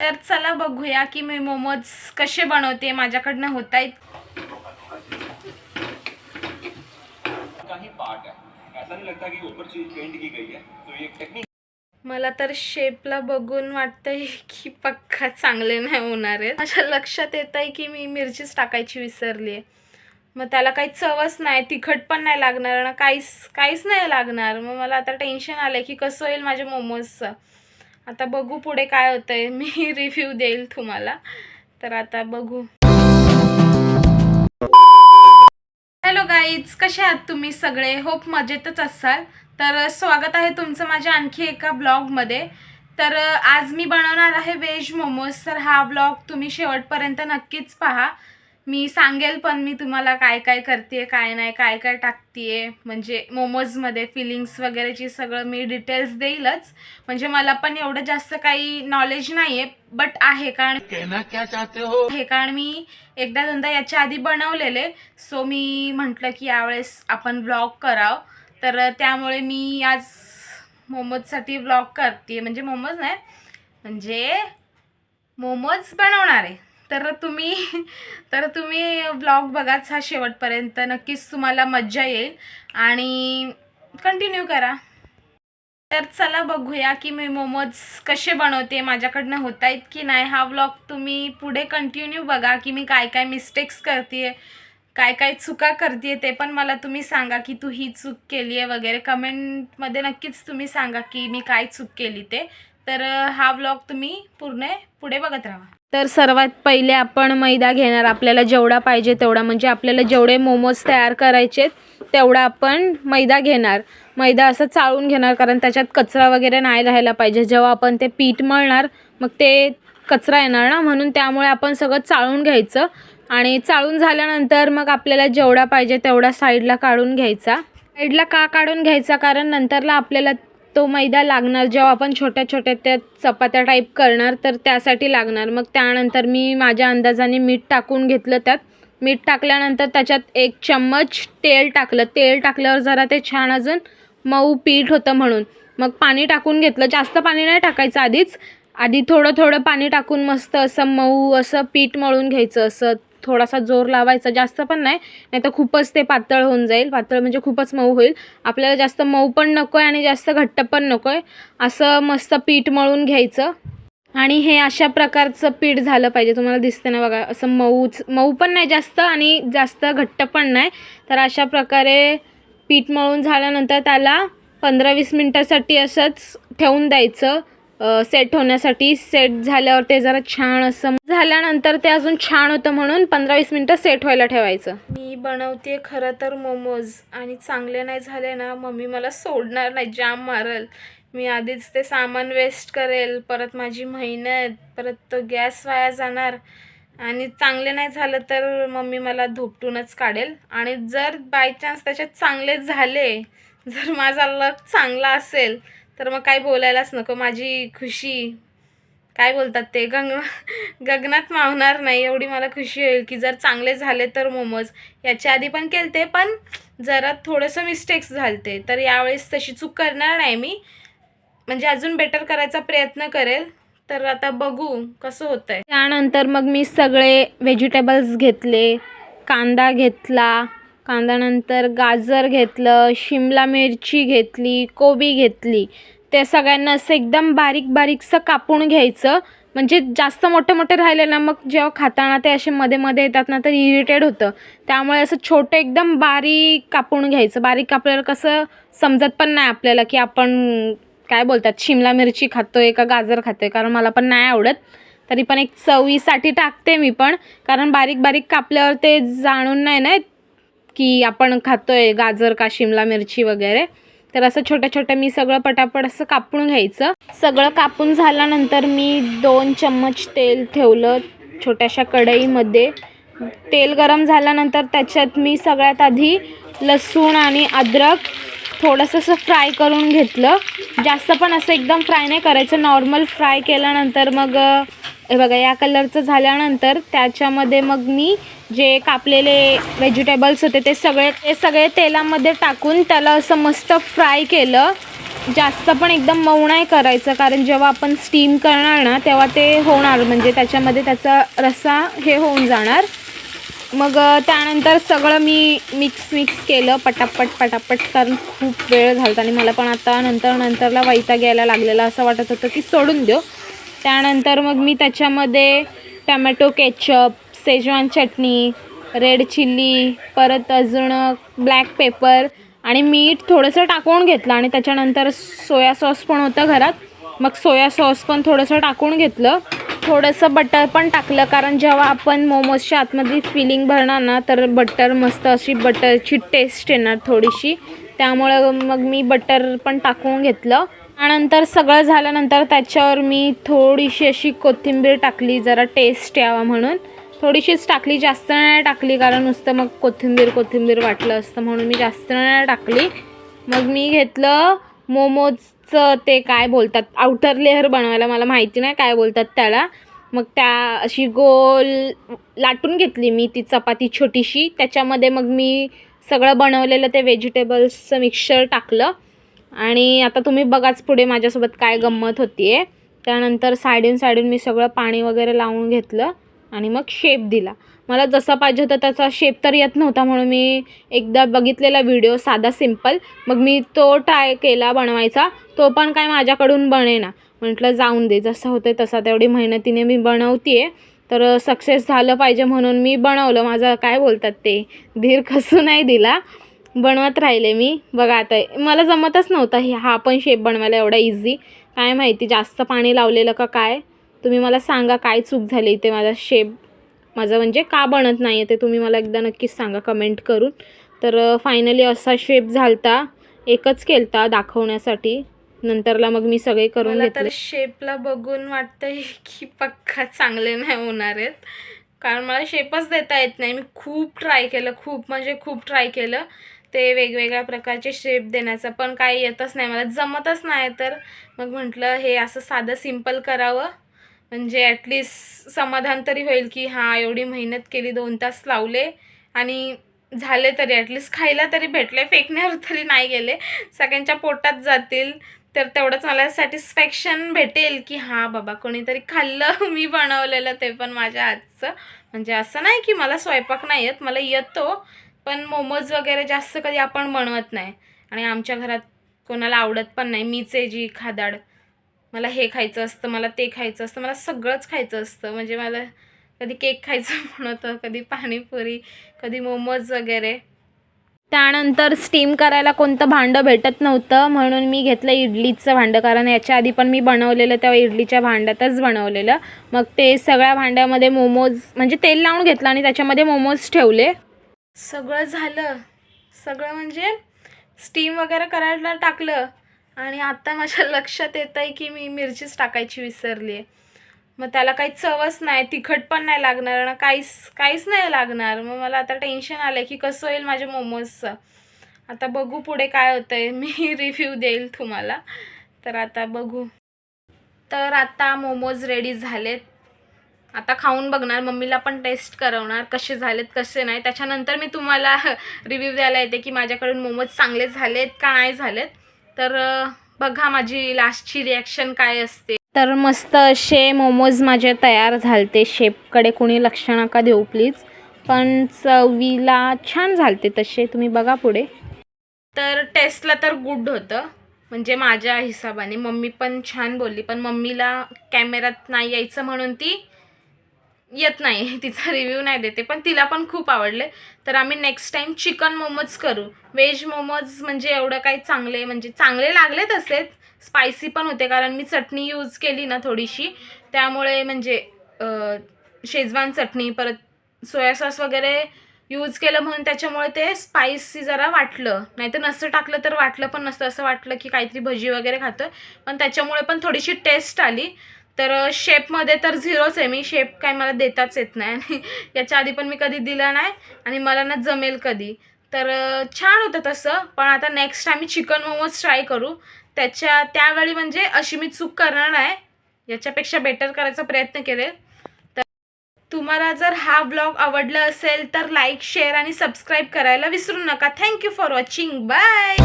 तर चला बघूया की मी मोमोज कसे बनवते माझ्याकडनं होत आहेत मला तर शेपला बघून वाटतंय की पक्का चांगले नाही होणार आहे माझ्या लक्षात येत आहे की मी मिरचीच टाकायची विसरली आहे मग त्याला काही चवच नाही तिखट पण नाही लागणार ना काहीच काहीच नाही लागणार. मग मला आता टेन्शन आलं की कसं होईल माझ्या मोमोजचं. आता बघू पुढे काय होतं आहे मी रिव्ह्यू देईल तुम्हाला. तर आता बघू. हॅलो गाईज कसे आहात तुम्ही सगळे? होप मजेतच असाल. तर स्वागत आहे तुमचं माझ्या आणखी एका ब्लॉगमध्ये तर आज मी बनवणार आहे व्हेज मोमोज तर हा ब्लॉग तुम्ही शेवटपर्यंत नक्कीच पहा. मी सांगेल पण मी तुम्हाला काय काय करते काय नाही काय काय टाकते म्हणजे मोमोजमध्ये फिलिंग्स वगैरेची सगळं मी डिटेल्स देईलच. म्हणजे मला पण एवढं जास्त काही नॉलेज नाही आहे बट आहे. कारण कहना क्या चाहते हो? हे कारण मी एकदा दोनदा याच्या आधी बनवलेले. सो मी म्हटलं की यावेळेस आपण ब्लॉग करावं. तर त्यामुळे मी आज मोमोजसाठी ब्लॉग करते म्हणजे मोमोज नाही म्हणजे मोमोज बनवणार. आहे तर तुम्ही तर तुम्ही ब्लॉग बघाच हा शेवटपर्यंत. नक्कीच तुम्हाला मज्जा येईल. आणि कंटिन्यू करा. तर चला बघूया की मी मोमोज कसे बनवते माझ्याकडनं होत आहेत की नाही. हा व्लॉग तुम्ही पुढे कंटिन्यू बघा की मी काय काय मिस्टेक्स करते काय काय चुका करते ते पण मला तुम्ही सांगा की तू ही चूक केली आहे वगैरे कमेंटमध्ये नक्कीच तुम्ही सांगा की मी काय चूक केली ते. तर हा व्लॉग तुम्ही पूर्ण पुढे बघत राहा. तर सर्वात पहिले आपण मैदा घेणार. आपल्याला जेवढा पाहिजे तेवढा. म्हणजे आपल्याला जेवढे मोमोज तयार करायचे तेवढा आपण मैदा घेणार. मैदा असं चाळून घेणार कारण त्याच्यात कचरा वगैरे नाही राहायला पाहिजे. जेव्हा आपण ते पीठ मळणार मग ते कचरा येणार ना? म्हणून त्यामुळे आपण सगळं चाळून घ्यायचं. आणि चाळून झाल्यानंतर मग आपल्याला जेवढा पाहिजे तेवढा साईडला काढून घ्यायचा. साईडला का काढून घ्यायचा? कारण नंतरला आपल्याला तो मैदा लागणार जेव्हा आपण छोट्या छोट्या त्या चपात्या टाईप करणार तर त्यासाठी लागणार. मग त्यानंतर मी माझ्या अंदाजाने मीठ टाकून घेतलं त्यात. मीठ टाकल्यानंतर त्याच्यात एक चम्मच तेल टाकलं. तेल टाकल्यावर जरा ते छान अजून मऊ पीठ होतं म्हणून. मग पाणी टाकून घेतलं. जास्त पाणी नाही टाकायचं आधीच. आधी थोडं थोडं पाणी टाकून मस्त असं मऊ असं पीठ मळून घ्यायचं असं थोडासा जोर लावायचा जास्त पण नाही. नाही तर खूपच ते पातळ होऊन जाईल. पातळ म्हणजे खूपच मऊ होईल. आपल्याला जास्त मऊ पण नको आहे आणि जास्त घट्ट पण नको आहे असं मस्त पीठ मळून घ्यायचं. आणि हे अशा प्रकारचं पीठ झालं पाहिजे. तुम्हाला दिसतं ना बघा असं मऊच मऊ पण नाही जास्त आणि जास्त घट्ट पण नाही. तर अशा प्रकारे पीठ मळून झाल्यानंतर त्याला पंधरा वीस मिनटासाठी असंच ठेवून द्यायचं. सेट होण्यासाठी सेट झाल्यावर ते जरा छान असं झाल्यानंतर ते अजून छान होतं म्हणून पंधरा वीस मिनटं सेट व्हायला ठेवायचं. मी बनवते खरं तर मोमोज आणि चांगले नाही झाले ना मम्मी मला सोडणार नाही जाम मारल. मी आधीच ते सामान वेस्ट करेल परत माझी मेहनत परत तो गॅस वाया जाणार. आणि चांगले नाही झालं तर मम्मी मला धुपटूनच काढेल. आणि जर बाय चान्स त्याच्यात चांगले झाले जर माझा लक चांगला असेल तर मग काय बोलायलाच नको. माझी खुशी काय बोलतात ते गंग गगनात मावणार नाही. एवढी मला खुशी होईल की जर चांगले झाले तर मोमोज. याच्या आधी पण केलते पण जरा थोडंसं मिस्टेक्स झालते. तर यावेळेस तशी चूक करणार नाही मी. म्हणजे अजून बेटर करायचा प्रयत्न करेल. तर आता बघू कसं होतं आहे त्यानंतर मग मी सगळे व्हेजिटेबल्स घेतले कांदा घेतला कांद्यानंतर गाजर घेतलं शिमला मिरची घेतली कोबी घेतली. ते सगळ्यांना असं एकदम बारीक बारीकसं कापून घ्यायचं. म्हणजे जास्त मोठे मोठे राहिले ना मग जेव्हा खाताना ते असे मध्ये मध्ये येतात ना तर इरिटेड होतं. त्यामुळे असं छोटं एकदम बारीक कापून घ्यायचं. बारीक कापल्यावर कसं समजत पण नाही आपल्याला की आपण काय बोलतात शिमला मिरची खातोय का गाजर खातोय? कारण मला पण नाही आवडत. तरी पण एक चवीसाठी टाकते मी पण. कारण बारीक बारीक कापल्यावर ते जाणून नाही ना की आपण खातोय गाजर का शिमला मिरची वगैरे. तर असं छोट्या छोट्या मी सगळं पटापट असं कापून घ्यायचं. सगळं कापून झाल्यानंतर मी दोन चम्मच तेल ठेवलं छोट्याशा कढईमध्ये. तेल गरम झाल्यानंतर त्याच्यात मी सगळ्यात आधी लसूण आणि अद्रक थोडंसं असं फ्राय करून घेतलं. जास्त पण असं एकदम फ्राय नाही करायचं. नॉर्मल फ्राय केल्यानंतर मग हे बघा या कलरचं झाल्यानंतर त्याच्यामध्ये मग मी जे कापलेले व्हेजिटेबल्स होते ते सगळे ते सगळे तेलामध्ये टाकून त्याला असं मस्त फ्राय केलं. जास्त पण एकदम मऊ नाही करायचं कारण जेव्हा आपण स्टीम करणार ना तेव्हा ते होणार म्हणजे त्याच्यामध्ये त्याचा रस्सा हे होऊन जाणार. मग त्यानंतर सगळं मी मिक्स मिक्स केलं पटापट पटापट कारण खूप वेळ झाला आणि मला पण आता नंतर नंतरला वैताग यायला लागलेला असं वाटत होतं की सोडून देऊ. त्यानंतर मग मी त्याच्यामध्ये tomato ketchup schezwan chutney red chilli परत अजून ब्लॅक पेपर आणि मीठ थोडंसं टाकून घेतलं आणि त्याच्यानंतर सोया सॉस पण होतं घरात. मग सोया सॉस पण थोडंसं टाकून घेतलं. थोडंसं बटर पण टाकलं कारण जेव्हा आपण मोमोजच्या आतमध्ये फिलिंग भरणार ना तर बटर मस्त अशी बटरची टेस्ट येणार थोडीशी. त्यामुळं मग मी बटर पण टाकून घेतलं. त्यानंतर सगळं झाल्यानंतर त्याच्यावर मी थोडीशी अशी कोथिंबीर टाकली जरा टेस्ट यावा म्हणून. थोडीशीच टाकली जास्त नाही टाकली कारण नुसतं मग कोथिंबीर कोथिंबीर वाटलं असतं म्हणून मी जास्त नाही टाकली. मग मी घेतलं मोमोजचं ते काय बोलतात आउटर लेअर बनवायला मला माहिती नाही काय बोलतात त्याला. मग त्या अशी गोल लाटून घेतली मी ती चपाती छोटीशी. त्याच्यामध्ये मग मी सगळं बनवलेलं ते व्हेजिटेबल्सचं मिक्सचर टाकलं. आणि आता तुम्ही बघाच पुढे माझ्यासोबत काय गंमत होती आहे त्यानंतर साईडून साईडून मी सगळं पाणी वगैरे लावून घेतलं. आणि मग शेप दिला. मला जसा पाहिजे होता तसा शेप तर येत नव्हता म्हणून मी एकदा बघितलेला व्हिडिओ साधा सिंपल मग मी तो ट्राय केला बनवायचा. तो पण काय माझ्याकडून बनेना. म्हटलं जाऊन दे. जसं होतं तसा. तेवढी मेहनतीने मी बनवते तर सक्सेस झालं पाहिजे म्हणून मी बनवलं. माझं काय बोलतात ते? धीर कसू नाही दिला. बनवत राहिले मी. बघा आता मला जमतच नव्हता हे. हा पण शेप बनवायला एवढा इझी काय माहिती? जास्त पाणी लावलेलं का काय? तुम्ही मला सांगा काय चूक झाली इथे माझा शेप माझं म्हणजे का बनत नाही आहे ते तुम्ही मला एकदा नक्कीच सांगा कमेंट करून. तर फायनली असा शेप झालता एकच केलता दाखवण्यासाठी. नंतरला मग मी सगळे करून घेतले. तर शेपला बघून वाटतंय की पक्का चांगले नाही होणार आहेत. कारण मला शेपच देता येत नाही. मी खूप ट्राय केलं खूप म्हणजे खूप ट्राय केलं. ते वेगवेगळ्या प्रकारचे शेप देण्याचं. पण काही येतच नाही. मला जमतच नाही तर मग म्हटलं हे असं साधं सिंपल करावं. म्हणजे ॲटलिस्ट समाधान तरी होईल की हां एवढी मेहनत केली दोन तास लावले आणि झाले तरी ॲटलिस्ट खायला तरी भेटले फेकण्यावर तरी नाही गेले. सगळ्यांच्या पोटात जातील. तर तेवढंच मला सॅटिस्फॅक्शन भेटेल की हां बाबा कोणीतरी खाल्लं मी बनवलेलं ते पण माझ्या हातचं. म्हणजे असं नाही की मला स्वयंपाक नाही येत मला येतो पण मोमोज वगैरे जास्त कधी आपण बनवत नाही. आणि आमच्या घरात कोणाला आवडत पण नाही मीच आहे जी खादाड. मला हे खायचं असतं मला ते खायचं असतं मला सगळंच खायचं असतं. म्हणजे मला कधी केक खायचं पण होतं कधी पाणीपुरी कधी मोमोज वगैरे. त्यानंतर स्टीम करायला कोणतं भांडं भेटत नव्हतं म्हणून मी घेतलं इडलीचं भांडं. कारण याच्या आधी पण मी बनवलेलं तेव्हा इडलीच्या भांड्यातच बनवलेलं. मग ते सगळ्या भांड्यामध्ये मोमोज म्हणजे तेल लावून घेतलं आणि त्याच्यामध्ये मोमोज ठेवले. सगळं झालं. सगळं म्हणजे स्टीम वगैरे करायला टाकलं. आणि आत्ता माझ्या लक्षात येत आहे की मी मिरचीच टाकायची विसरली आहे मग त्याला काही चवच नाही तिखट पण नाही लागणार ना काहीच काहीच नाही लागणार. मग मला आता टेन्शन आलं आहे की कसं होईल माझ्या मोमोजचं. आता बघू पुढे काय होतं आहे मी रिव्ह्यू देईल तुम्हाला. तर आता बघू. तर आता मोमोज रेडी झालेत. आता खाऊन बघणार. मम्मीला पण टेस्ट करवणार. कसे झालेत कसे नाही. त्याच्यानंतर मी तुम्हाला रिव्ह्यू द्यायला येते की माझ्याकडून मोमोज चांगले झालेत का नाही झालेत. तर बघा माझी लास्टची रिॲक्शन काय असते. तर मस्त असे मोमोज माझे तयार झालते. शेपकडे कुणी लक्ष नका देऊ प्लीज पण चवीला छान झालते तसे. तुम्ही बघा पुढे. तर टेस्टला तर गुड होतं. म्हणजे माझ्या हिशोबाने मम्मी पण छान बोलली. पण मम्मीला कॅमेऱ्यात नाही यायचं म्हणून ती येत नाही तिचा रिव्ह्यू नाही देते पण तिला पण खूप आवडले. तर आम्ही नेक्स्ट टाईम चिकन मोमोज करू. व्हेज मोमोज म्हणजे एवढं काही चांगले म्हणजे चांगले लागले तसेच स्पायसी पण होते कारण मी चटणी यूज केली ना थोडीशी. त्यामुळे म्हणजे शेजवान चटणी परत सोया सॉस वगैरे यूज केलं म्हणून त्याच्यामुळे ते स्पायसी जरा वाटलं. नाही तर नसतं टाकलं तर वाटलं पण नसतं. असं वाटलं की काहीतरी भजी वगैरे खातं पण त्याच्यामुळे पण थोडीशी टेस्ट आली. तर शेपमध्ये तर झिरोच आहे. मी शेप काय मला देताच येत नाही. आणि याच्या आधी पण मी कधी दिला नाही आणि मला ना जमेल कधी. तर छान होतं तसं. पण आता नेक्स्ट आम्ही चिकन मोमोज ट्राय करू. त्याच्या त्यावेळी म्हणजे अशी मी चूक करणार नाही. याच्यापेक्षा बेटर करायचा प्रयत्न केले तर तुम्हाला जर हा ब्लॉग आवडला असेल तर लाईक शेअर आणि सबस्क्राईब करायला विसरू नका. Thank you for watching bye